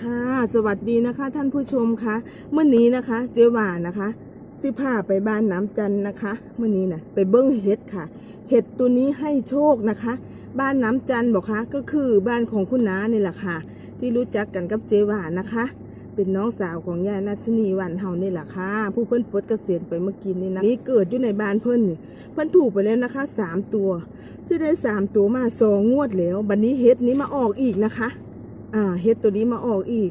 ค่ะ สวัสดีนะคะ ท่านผู้ชมคะเมื่อนี้นะคะ เจหวานนะคะสิพาไปบ้านน้ำจันนะคะเมื่อนี้นะไปเบิ้งเห็ดค่ะ เห็ดตัวนี้ให้โชคนะคะ บ้านน้ำจันบอกคะก็คือบ้านของคุณน้านี่แหละค่ะ ที่รู้จักกันกับเจหวานนะคะ เป็นน้องสาวของยายนัชนีวันเฮานี่แหละค่ะ ผู้เพิ่นปลดเกษียณไปเมื่อกี้นี่นะนี่เกิดอยู่ในบ้านเพิ่นนี่เพิ่นถูกไปแล้วนะคะสามตัวซื้อได้สามตัวมาสองงวดแล้ว บัดนนี้เห็ดนี้มาออกอีกนะคะ อ่าเฮ็ดตัวนี้มาออกอีก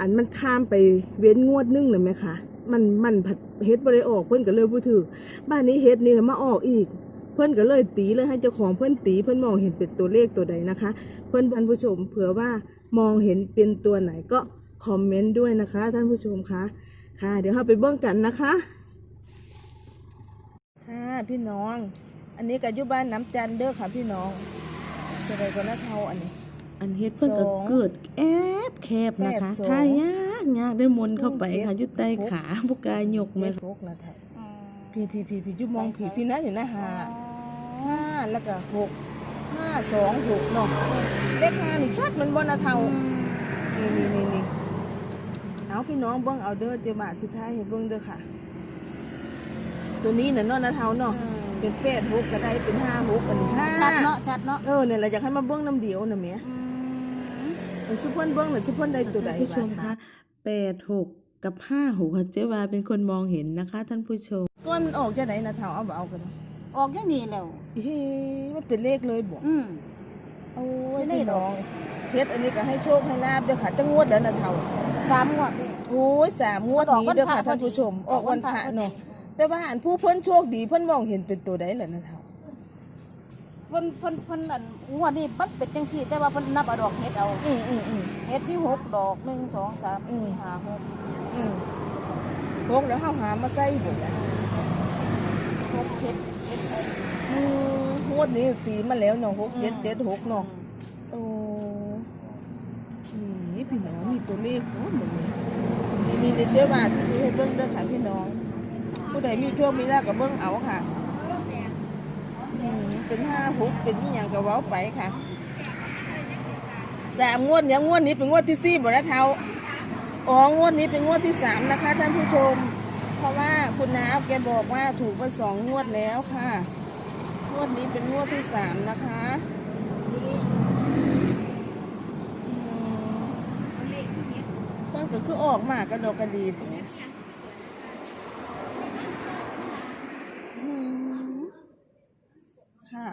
อันมันข้ามไปเว้นงวดนึงเลยไหมคะมันมันผัดเฮ็ดบ่ได้ออกเพิ่นก็เลยบ่ถือบ้านนี้เฮ็ดนี่มาออกอีก เพิ่นก็เลยตีเลยให้เจ้าของเพิ่นตีเพิ่นมองเห็นเป็นตัวเลขตัวใดนะคะ เพิ่นท่านผู้ชมเผื่อว่ามองเห็นเป็นตัวไหนก็คอมเมนต์ด้วยนะคะ ท่านผู้ชมคะค่ะ เดี๋ยวเราไปเบิ่งกันนะคะ ค่ะพี่น้อง อันนี้ก็อยู่บ้านน้ำจันเด้อค่ะพี่น้องจะได้ก็นะเท่าอันนี้ อันเฮ็ดเพิ่นก็สองเกิดแอบแคบนะคะแคบสองถ้ายากยากได้มนต์เข้าไปค่ะอยุดใต้ขาบุกายยกเจ็มาดหกนะเทาพี่พี่พี่พี่อยู่มองพี่พี่นั่นอยู่นะห้าห้าแล้วก็หกห้าสองหกเนาะเลขห้านี่ชัดมันบ่นะเทานี่นี่นี่นี่เอาพี่น้องเบิ่งเอาเด้อเจ้าบาทสุดท้ายให้เบิ่งเด้อค่ะ ตัวนี้น่ะเนาะนะเทาเนาะเป็นแปดหกก็ได้เป็นห้าหกอันนี้ห้าชัดเนาะชัดเนาะเออเนี่ยแหละอยากให้มาเบิ้งน้ำเดียวน่ะแหม่ มันซุปเพิ่นเบิ้งน่ะซุปเพิ่นได้ตัวใดท่านผู้ชมคะแปดหกกับห้าหกค่ะเจ๊วาเป็นคนมองเห็นนะคะ ท่านผู้ชมก้อนมันออกจากไหนนะเท่าเอาบ่เอากันออกอย่างนี้แล้วเฮ้มันเป็นเลขเลยบ่อืมโอ้ยไม่ได้พี่ดน้ออกงเพชรอันนี้ก็ให้โชคให้ลาบเด้อค่ะจังงวดเด้อนะเท่าสามงวดเลยโอ้ยสามงวดนี้เด้อค่ะท่านผู้ชม ออกวันพระเนาะแต่ว่าอันผู้เพิ่นโชคดีเพิ่นมองเห็นเป็นตัวใดแหละนะเท่า เพิ่นเพิ่นเพิ่นอันงวดนี้มันเป็นจังซี่ แต่ว่าเพิ่นนับเอาดอกเฮ็ดเอาอืมอืมอืม เฮ็ดที่หกดอกหนึ่งสองสามอืมสี่ห้าหกอืมพวกแล้วเฮาหามาใส่บ่ล่ะหกเจ็ดเจ็ดหกอืมงวดนี้ตีมาแล้วเนาะ6 7 7 6เนาะ โอ้นี่พี่น้องมีตัวเลขโอ้หมดเลยนี่นี่เดี๋ยวว่าซื้อให้เบิ้งเด้อค่ะพี่น้อง ผู้ใดมีโชคมีลาภกับเบิ้งเอาค่ะอืม เป็นห้าหกเป็นยี่ยังกับเว้าไปค่ะสามงวดเนี่ยงวดนี้เป็นงวดที่สี่บ่นะเท้าอ๋องวดนี้เป็นงวดที่สามนะคะท่านผู้ชม เพราะว่าคุณน้าแกบอกว่าถูกมาสองงวดแล้วค่ะ งวดนี้เป็นงวดที่สามนะคะมันก็คือออกมากระดกกระดีแท้อืม ค่ะ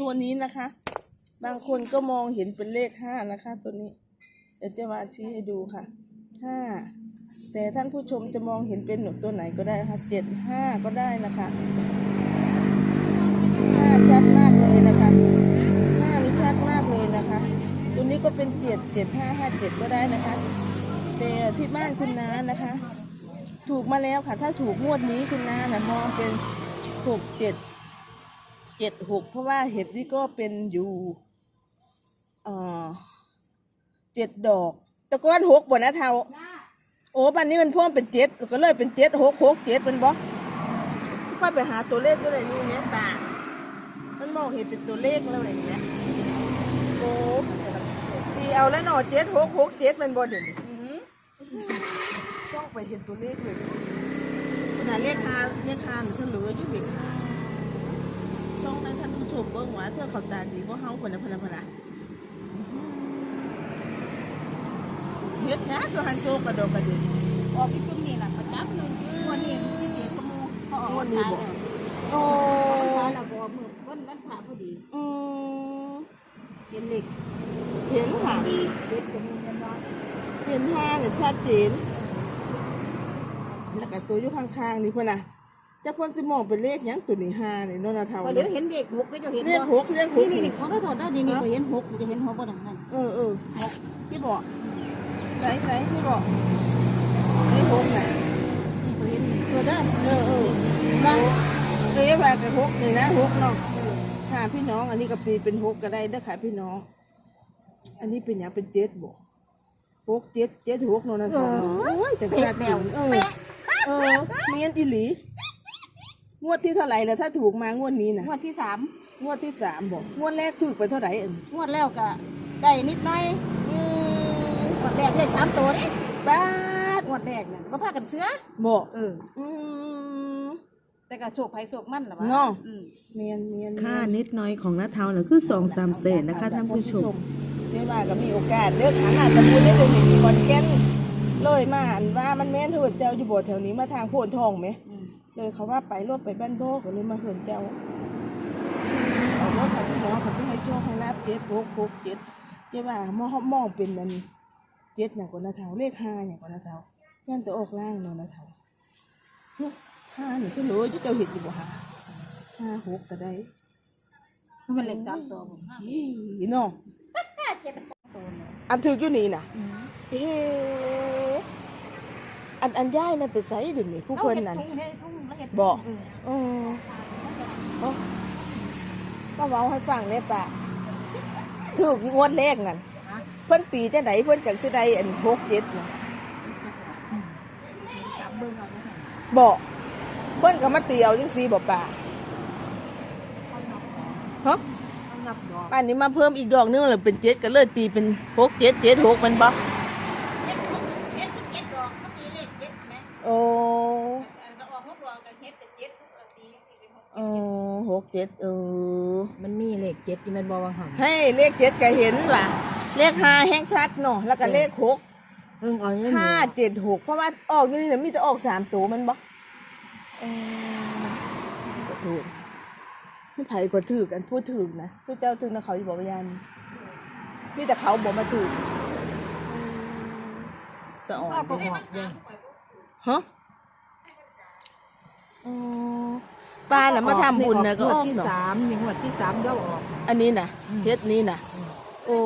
ตัวนี้นะคะ บางคนก็มองเห็นเป็นเลขห้านะคะ ตัวนี้ เดี๋ยวจะมาชี้ให้ดูค่ะห้าแต่ท่านผู้ชมจะมองเห็นเป็นหนุตัวไหนก็ได้นะคะเจ็ดห้าก็ได้นะคะห้าชัดมากเลยนะคะห้านี่ชัดมากเลยนะคะ ตัวนี้ก็เป็นเจ็ดเจ็ดห้าห้าเจ็ดก็ได้นะคะ แต่ที่บ้านคุณน้านะคะ ถูกมาแล้วค่ะ ถ้าถูกงวดนี้คุณน้านะมองเป็นหกเจ็ด เจ็ดหกเพราะว่าเห็ดนี่ก็เป็นอยู่เอ่อเจ็ดดอกแตะก้อนหกบ่นะเท่าโอ้บันนี้มันเพิ่มเป็นเจ็ดก็เลยเป็นเจ็ดหกหกเจ็ดเป็นบ่ค่อยไปหาตัวเลขด้วยนี่เนี่ยตามันมองเห็นเป็นตัวเลขแล้วอะไรอย่างเงี้ยโอ้ตีเอาแล้วหนอเจ็ดหกหกเจ็ดมันบ่เด่นช่องไปเห็นตัวเลขเลยขนาดเลขคาเลขคาหรือเธอเหลืออยู่เด็กช่ องนั้นท่านผู้ชมเบิ่งว่าเธอเขาตาดีก็เฮาคนละพละพละเฮ็ดนะก็หันโซกระดกกระดิ่งออกที่จุ่มนี่ล่ะประจับหนึ่งงวดนี้ที่เสียกระมูเขาออกงวดนี้บอกโอ้วันพระแล้วบอกมือวันวันพระพอดีอืมเห็นเด็กเห็นค่ะเจ็ดกระมูเงินน้อยเห็นห้าเนี่ยชัดเจนแล้วก็ตัวอยู่ข้างๆนี่เพื่อนน่ะ จะพ่นสิมองเป็นเลขหยังตัวนี้ห้าเนี่ยโนนนาเทาก็เดี๋ยวเห็นเด็กหกไม่จะเห็นเลขหกเลขหกนี่นี่ของเราถอดได้นี่นี่ก็เห็นหกมันจะเห็นหกบ่ดังนั้นเออเออหกพี่บอกใส่ใส่พี่บอกเลขหกน่ะนี่ก็เห็นเกิดได้เออเออมาเอ้ยว่าเป็นหกนี่นะหกเนาะค่ะพี่น้อง อันนี้ก็ปีเป็นหกก็ได้เด้อค่ะพี่น้อง อันนี้เป็นหยังเป็นเจ็ดบอกหกเจ็ดเจ็ดหกโนนนาเทาเนาะโอ้ยแต่ชัดอยู่เออเออเมียนอิหลี งวดที่เท่าไหร่แล้วถ้าถูกมางวดนี้นะงวดที่สามงวดที่สามบอกงวดแรกถูกไปเท่าไหร่เอ็มงวดแล้วก็ได้นิดหน่อยอืมงวดแรกเลขสามตัวนี่บ้าดงวดแรกน่ะก็พากันเสือบอกเออ อืมแต่ก็โชคภัยโชคมั่นล่ะวะเนาะ อืมเมียนเมียนค่านิดหน้อยของน้าเทาเนี่ยคือสองสามแสนนะคะท่านผู้ชมเจ้าว่าก็มีโอกาสเลือกหาหาตะบูได้เลยเห็นมีบอลแก้นเลยมาอันว่ามันแม่นเถิดเจ้าอยู่บ่แถวนี้มาทางโพนทองไหม อืม เลยเขาว่าไปรถไปบ้านโบก็เลยมาเหินเจ้าเอารถของพี่น้องเขาจะให้โชคให้ลาบเจ็ดโกโกเจ็ดเจ้าว่ามองมองเป็นนันเจ็ดอย่างกว่านาเทาเลขห้าอย่างกว่านาเทาย่านแตัวออกล่างเนาะนาเทาเนาะห้านี่ก็รู้จะเจ้าเห็นอยู่บ่ห้าห้าหกก็ได้มันเลขสามตัวผมอีน้องเจ็ดตัวเนี่ยอันถืออยู่นี่น่ะเฮ้อันอันย่ายนั่นเป็นไสเดี๋ยวนี้ผู้คนนั่น เอาเฮ็ดทุ่งเฮ็ดทุ่งแล้วเฮ็ดบอกเออเออเอาก็เว้าให้ฟังเลยป่ะถูกงวดแรกนั่นเพิ่นตีจังไดเพิ่นจังสิได้อันหกเจ็ดน่ะจับเบิ่งเอาเนี่ยบอกเพิ่นก็มาตีเอาจังซี่บ่ป่าฮะเอานับดอกป่านนี้มาเพิ่มอีกดอกนึงแล้วเป็นเจ็ดก็เลยตีเป็นหกเจ็ดเจ็ดหกมันบ่เฮ็ดหกเฮ็ดเป็นเจ็ดดอกเขาตีเลขเจ็ดไหม โอ้ อันก็ออกหกดอกก็เฮ็ดแต่เจ็ดเอาตีจังซี่ เป็นหกเออหกเจ็ดเออมันมีเลขเจ็ดอยู่แมันบอวังหันให้เลขเจ็ดก็เห็นว่ะเลขห้าแห้งชัดเนาะแล้วก็เลขหกเพิ่งเอาเนี่ยห้าเจ็ดหกเพราะว่าออกอยู่นี่เนี่ยมีแต่ออกสามตัวมันบ่เออก็ถูกไม่ไผ่ก็ถือกันพูดถือนะเจ้าเจ้าถือนะเขาอยู่บอกว่ายันมีแต่เขาบอกมาถือสะอ่อนก็ดิออกเลยฮะอ๋อ ป้าน่ะมาทำบุญนะก็ออกที่เนาะสามมีงวดที่สามก็ออก อันนี้นะเฮ็ดนี้นะโอ้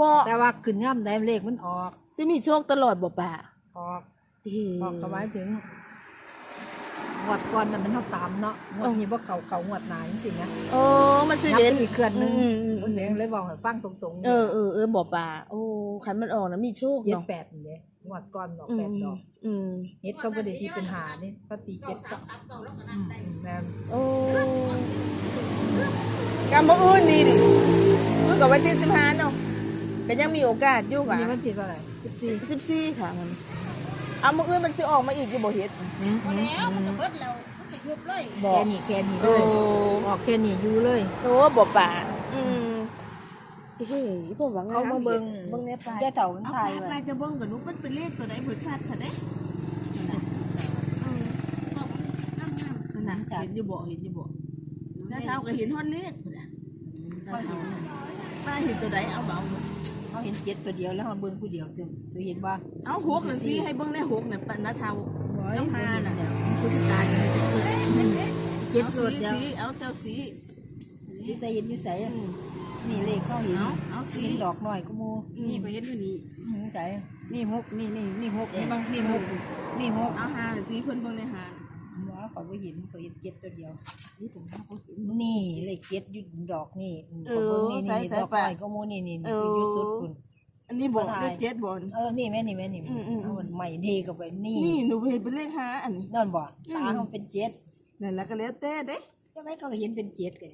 บอกแต่ว่าขึ้นย่ำได้เลขมันออกสิมีโชคตลอดบ่ป่าออกเฮ้ออกก็หมายถึง งวดก่อนน่ะมันเท่าตามเนาะงวดนี้ว่าเขาเขางวดหนาจริงๆนะโอ้มันสินับเด่นไปอีกเคลื่อนหนึงอืมอืมมันเองเลยบอกให้ฟังตรงๆเออเออเออบ่ป่าโอ้คันมันออกนะมีโชคเจ็ดเนาะแปดนี่เลยงวดก่อนดอกอืแปมดดอกอืมเฮ็ดเขาประเด็นที่เป็นหานี่ก็ตีเจ็ดก็อืมอืมแม่นโอ้กำมืออื่นดีดิมื้อกับวันที่สิบห้าเนาะก็ยังมีโอกาสอยู่ค่ะนี่มันที่เท่าไหร่สิบสี่สิบสี่ค่ะมัน เอามืออื่นมันสิออกมาอีกอยู่บ่เฮ็ดพอแล้วมันก็เบิดแล้วมันก็ยุบเลยบอแค่กนี้แค่นี้เลโอ้ยออกแค่นี้อยู่เลยโอ้บ่ป่าอืมเฮ้ยพวกว่างเขามาเบิ่ง เบิ่งแน่ป่าแค่เต่ามันเอาทายไปไว้ไปจะเบิ่งกับหนูมันเป็นเลขตัวใดบ่ชัดเท่าใดนั่นน่ะเห็นอยู่บ่เห็นอยู่บ่ถ้าเท่าก็เห็นฮอดเลขพุ่นน่ะถ้าเท่าน่ะป้าเห็นตัวใดเอาเบา เขาเห็นเจ็ดตัวเดียวแล้วเขาเบิ่งผู้เดียวเต็มตัวเห็นว่าเอาหกนั่นสิให้เบิ่งในหกน่ะปะนะเท่าเอาหาน่ะมันชุดตายกันเจ็ดเอาโลดสีเดียวสีเอาเจ้าสีอยู่ใจเย็นอยู่ใสอะนี่เลขเข้าเห็นเอาเอาสีเห็นดอกหน่อยก็มูนี่ก็เห็นอยู่นี่อยู่ใสนี่หกนี่นี่นี่หกนี่บางนี่หกนี่หกเอาหาน่ะสีเพิ่นเบิ่งในหาว่า ขอยบ่เห็นขอยเห็นเจ็ดตัวเดียวนี่ถึงเขาเห็นนี่เลขเจ็ดอยู่ดอกนี่เออข้ยบิ่งใส่นี่ใส่ดอกไปหน่อยก็มูนี่นี่เอนี่อคืออยู่สุดคุณ อันนี้บ่บ่ทายเลขเจ็ดบ่เออ นี่แม่นี่แม่นี่อืมอืมเอามันใหม่เทกับไปนี่นี่หนูเห็นเป็นเลขห้าอันนี้ นั่นบ่ตาเขาเป็นเจ็ดนั่นแหละก็แล้วแต่เด้เจ้าไหนเขาก็เห็นเป็นเจ็ดกัน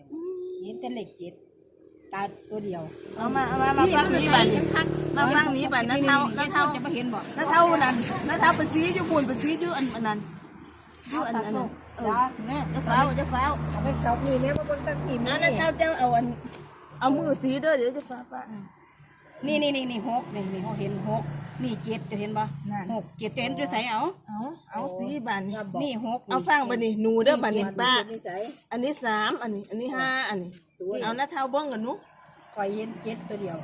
เห็นแต่เลขเจ็ดตาตัวเดียวเอามาเอามามาฟังนี้บัดนี้ มาฟังนี้บัดนะเท่านะเท่า จะมาเห็นบ่นะเท่านั้นนะเท่าเป็นสีอยู่ปุ่นเป็นสีอยู่อันอันนั้น อยู่อันอันนั้นเออแม่จะฟ้าวจะฟ้าวเอาไปเกานี่แม่มาบนตั้งนี่นะนะเท่าเจ้าเอาอัน เอามือสีเด้อเดี๋ยวจะฟ้าป้านี่นี่นี่นี่หกนี่นี่เขาเห็นหกนี่เจ็ดจะเห็นบ่นั่นหกเจ็ดจะเห็นจะใส่เอาเอาเอาสีบัดนี้นี่หกเอาฟังบัดนี้หนูเด้อบัดนี้ป้านิสัยอันนี้สามอันนี้ อันนี้ห้าอันนี้เอานะเท่าเบิ้งกันหนูคอยเห็นเจ็ดตัวเดียว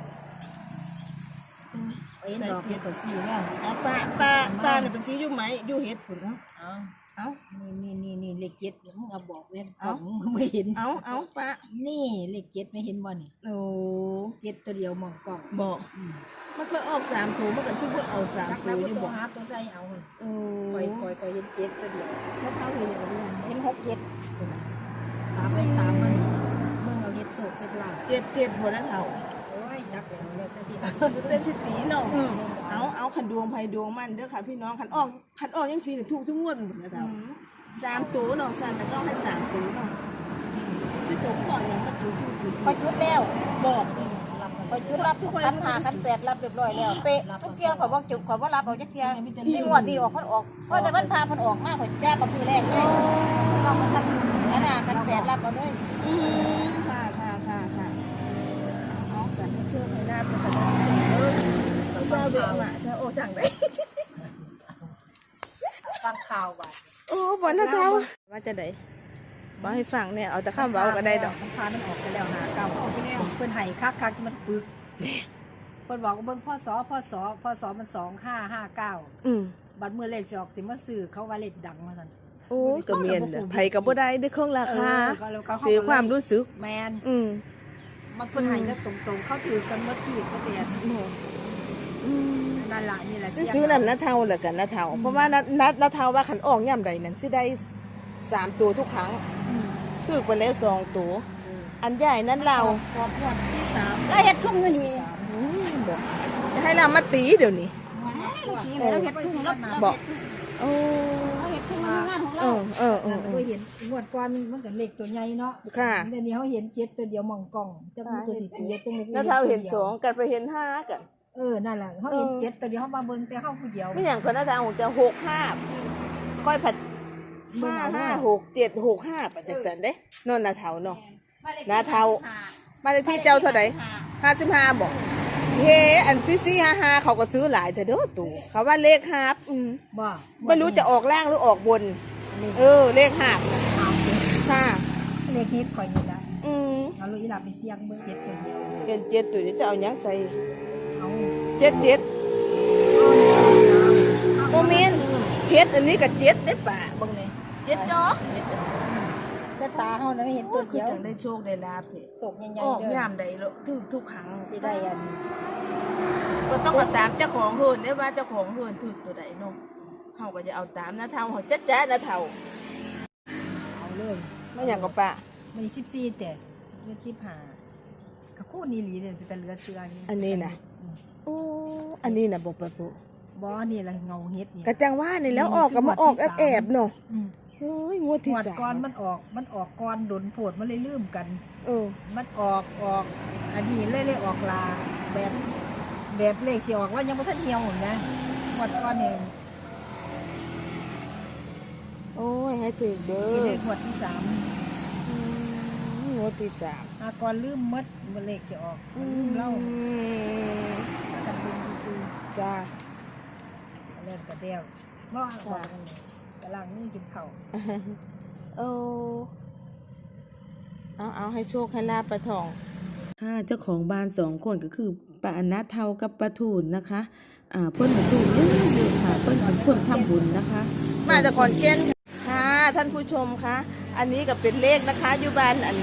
คอยเห็นดอกเห็ดกับสีแม่เอาป้าป้าป้าเนี่ยเป็นสีอยู่ไหมอยู่เฮ็ดผุนเอาเอา เอานี่นี่นี่นี่เลขเจ็ดมึงเอาบอกเลยเอ้ามึงไม่เห็นเอาเอาป้านี่เลขเจ็ดไม่เห็นบ่นี่โอ้เจ็ดตัวเดียวมองกล้องบอกอืมมันเคยออกสามถูมันก็ชื่อว่าเอาสามจักถูแล้วอยู่ตับวอกหาตัวใส่เอาเลยโอ้คอยคอยคอยเห็นเจ็ดตัวเดียวถ้าเท่าเห็นอย่างนี้เห็นหกเจ็ดตามไปตามมันมึงเอาเห็ดโศกเห็ดลาบเจ็ดเจ็ดหัวนะเท่าโอ้ยจักแล้วแล้วแต่ที่ เต้นสิตีเนาะ เอาเอาขันดวงไพดวงมันเด้อค่ะพี่น้องขันออกขันออกยังสีเนี่ยถูกทุกงวดหมดนะเท่าสามตัวเนาะสันแต่ก็ให้สามตัวเนาะสิตัวก่อนเนี่ยมันถูกถูกถูกพอจุดแล้วบอกรับมาไปจุดรับทุกคันหาคันแปดรับเรียบร้อยแล้วเป๊ะทุกเที่ยงข่อยบ่จุดข่อยบ่รับเอาจักเที่ยนี่งวดนี้ออกมันออกเพราะแต่มันพามันออกมาข่อยแจ้งกับมือแรกเลยเรามันทันอันน่ะคันแปดรับเอาเลยอืมค่ะค่ะค่ะค่ะเอาจัดให้โชคให้ลาบเลยค่ะ เจ้าเด็กมาจ้าโอ้จังเลยฟังข่าวว่าโอ้บอลนะเท้าว่าจะได้บอกให้ฟังเนี่ยเอาแต่ข้ามเว้าก็ได้ดอกมันพามันออกไปแล้วหาเก่าออกไปแล้วเพิ่นให้คักคักมันปึกเพิ่นบอกว่าเบิ่งพ่อสอพ่อสอพ่อสอมันสองห้าห้าเก้าอืมบัดมือเลขสออกสิมาซื้อเขาว่าเลขดังมาสั่นโอ้กระเมียนไผกับบ่ได้ด้วยเครื่องราคาเออก็แล้วยความรู้สึกแมนอืมมันเพิ่นให้จะตรงๆ เขาถือกันเมื่อที่ก็เป็น นั่นล่ะนี่แหละซื้อน้ำนาเทาเหลือกันนาเทาเพราะว่านานานาเทาว่าขันออกย่ำใดนั้นสิได้สามตัวทุกครั้งถือไปแล้วสองตัว อันใหญ่นั้นเราขอบวดที่สามแล้วเฮ็ดทุ่งอยู่นี่อืมบอกจะให้เรามาตีเดี๋ยวนี้นี่แหละเราเฮ็ดทุ่งเราบอกโอ้เราเฮ็ดทุ่งงานของเอเราอเออเออเอเคอยเห็นงวดก่อนมันก็เลขตัวใหญ่เนาะค่ะเดี๋ยวนี้เขาเห็นเจ็ดตัวเดียวมองกล้องจะมีตัวสิตีจังเลยนาเทาเห็นสองกันไปเห็นห้ากัน เออ นั่นแหละเขาเห็นเจ็ดตัวเดียวเขามาเบิ่งแต่เขาผู้เดียวไม่อย่างคนนาเทาของจะหกห้าค่อยผัดห้าห้าหกเจ็ดหกห้าปัจจัยสันเด้นอนนาเทาเนาะนาเทามาในที่เจ้าเท่าไหร่ห้าสิบห้าบอกเฮ้อันซี่ซี่ห้าห้าเขาก็ซื้อหลายแต่เด้อตู่เขาว่าเลขฮาบอืมบ่ไม่รู้จะออกล่างหรือออกบน เออ เลขฮาบนะค่ะเลขเฮ็ดข่อยนี่ละอืมเอาลูกอีหลาไปเสี่ยงเบิ่งเจ็ดตัวเดียวเป็นเจ็ดตัวเดี๋ยวจะเอาหยังใส่ เอาเจ็ดเจ็ดโมเมนเพชรอันนี้กับเจ็ดได้ป่ะบางเนี่ยเจ็ดดอกเจ็ดดอกแต่ตาเขานะเห็นตัวคืเดีอยวจังได้โชคได้ลาบเถอะจกใหญ่ออกๆเด้อยามใดแล้วทุกทุกครั้งสิได้อันก็ต้องมาตามเจ้าของเฮือนเนี่ยว่าเจ้าของเฮือนถือตัวใดเนาะเฮาก็จะเอาตามนะเท่าเฮาจัดจ้านะเท่าเอาเลยไม่อย่างกับปะมันสิบสี่แต่เลือสิบห้าก็คู่นี้หลีเลยแต่เหลือเสือนี่อันนี้นะ โอ้อันนี้นะบอกปะปุบ่นี่ละเงาเฮ็ดนี่กระจังว่านี่แล้วออกก็มาออกแอบๆเนาะอืมเฮ้ยงวดที่หวดสามก่อนมันออก มันออกก่อนโดนโผดมันเลยลืมกัน เออ มันออกออก อันนี้เลยเลยออกลาแบบแบบเลขสิออกว่ายังบ่ทันเหี่ยวนะหวดก่อนนี่โอ้ยให้ถึงเด้นี่อ เลขหวดที่สามอื มงวดที่สามอาก่อนลืมหมดบ่เลขสิออกลืมเล่าอืมกันเบิ่งซื่อจ้าๆแล้วก็เดียวว่าว่ากันนี่กำลังนี่กินข้าวโอ้เอาเอาให้โชคให้ลาบไปทอง ค่ะเจ้าของบ้านสองคนก็คือป้าอนัทเทากับป้าทูนนะคะ อ่าเพิ่นมาถูกเยอะอยู่ค่ะเพิ่นเป็นคนทำบุญนะคะ มาจากขอนแก่นค่ะท่านผู้ชมคะ อันนี้ก็เป็นเลขนะคะอยู่บ้านอัน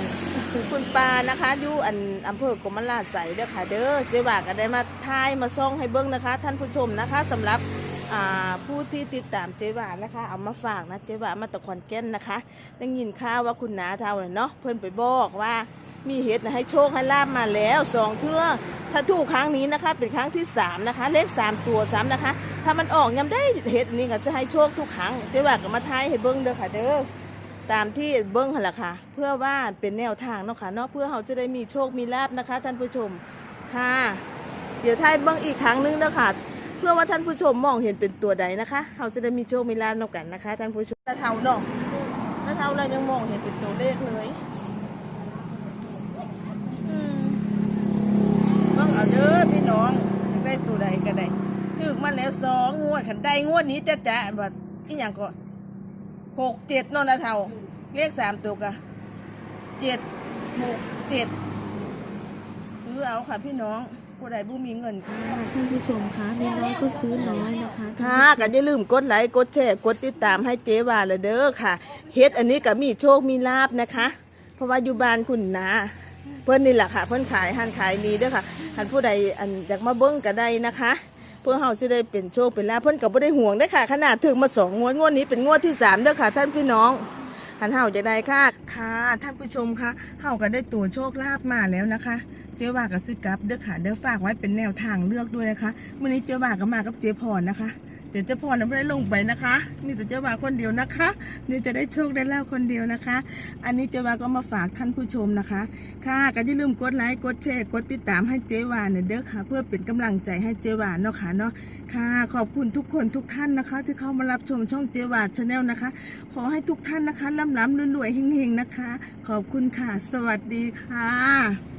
คุณปานะคะอยู่อันอำเภอกรมราชใสเด้อค่ะ เด้อเจ๊ว่าก็ได้มาทายมาซ่องให้เบิ้งนะคะ ท่านผู้ชมนะคะสำหรับผู้ที่ติดตามเจ๊ว่านะคะ เอามาฝากนะเจ๊ว่ามาจากขอนแก่นนะคะได้ยินข่าวว่าคุณนาเท่าน่ะเนาะเพิ่อนไปบอกว่ามีเห็ดนะให้โชคให้ลาบมาแล้วสองเทื่อถ้าถูกครั้งนี้นะคะ เป็นครั้งที่สามนะคะ เลขสามตัวซ้ำนะคะ ถ้ามันออกยำได้เห็ดนี้ก็จะให้โชคทุกครั้งเจ๊ว่าก็มาทายให้เบิ้งเด้อค่ะเด้อ ตามที่เบิ้งหันละค่ะ เพื่อว่าเป็นแนวทางเนาะค่ะเนาะเพื่อเราจะได้มีโชคมีลาบนะคะท่านผู้ชมค่ะ เดี๋ยวทายเบิ้งอีกครั้งหนึงเด้อค่ะเพื่อว่าท่านผู้ชมมองเห็นเป็นตัวใดนะคะเราจะได้มีโชคมีลาบเนำกันนะคะท่านผู้ชมตาเทาเนาะตาเทาเรายังมองเห็นเป็นตัวเลขเลยเบิ้งเอาเด้อพี่น้องได้ตัวใดก็ได้ถึกมาแล้วสองงวดขันได้งวดนี้จะจะแบบอีหยังก็ หกเจ็ดเนอนนะเทาเลขสามตัวกะเจ็ดหกเจ็ดซื้อเอาค่ะพี่น้องผู้ใดผู้มีเงินค่ะท่านผู้ชมคะมีน้อยก็ซื้อน้อยนะคะค่ะก็อย่าลืมกดไลค์กดแชร์กดติดตามให้เจ๊วาเลยเด้อค่ะเฮ็ดอันนี้ก็มีโชคมีลาบนะคะ เพราะว่าอยู่บ้านคุณนาเพิ่นนี่แหละค่ะ เพิ่นขายหันขายดีเด้อค่ะหันผู้ใดอันอยากมาเบิ้งก็ได้นะคะ เพื่อเฮาสิได้เป็นโชคเป็นลาภเพิ่นก็บ่ได้ห่วงได้อค่ะ ขนาดถึงมาสองงวดงวดนี้เป็นงวดที่สามเด้อค่ะ ท่านพี่น้องหันเฮาจะได้ค่ะค่ะ ท่านผู้ชมคะเฮาก็ได้ตัวโชคลาภมาแล้วนะคะ เจ๊ว่ากับซื้อกลับเด้อค่ะเด้อฝากไว้เป็นแนวทางเลือกด้วยนะคะมื้อนี้เจ๊ว่าก็มากับเจ๊พรนะคะ เจเจพรน่ะไม่ได้ลงไปนะคะ มีแต่เจ้าบ่าวคนเดียวนะคะ นี่จะได้โชคได้ลาบคนเดียวนะคะ อันนี้เจ้าบ่าวก็มาฝากท่านผู้ชมนะคะ ค่ะก็อย่าลืมกดไลค์กดแชร์กดติดตามให้เจวานเด้อค่ะ เพื่อเป็นกำลังใจให้เจวานเนาะค่ะเนาะค่ะ ขอบคุณทุกคนทุกท่านนะคะ ที่เข้ามารับชมช่องเจวานชาแนลนะคะ ขอให้ทุกท่านนะคะร่ำๆรวยๆเฮงๆนะคะ ขอบคุณค่ะ สวัสดีค่ะ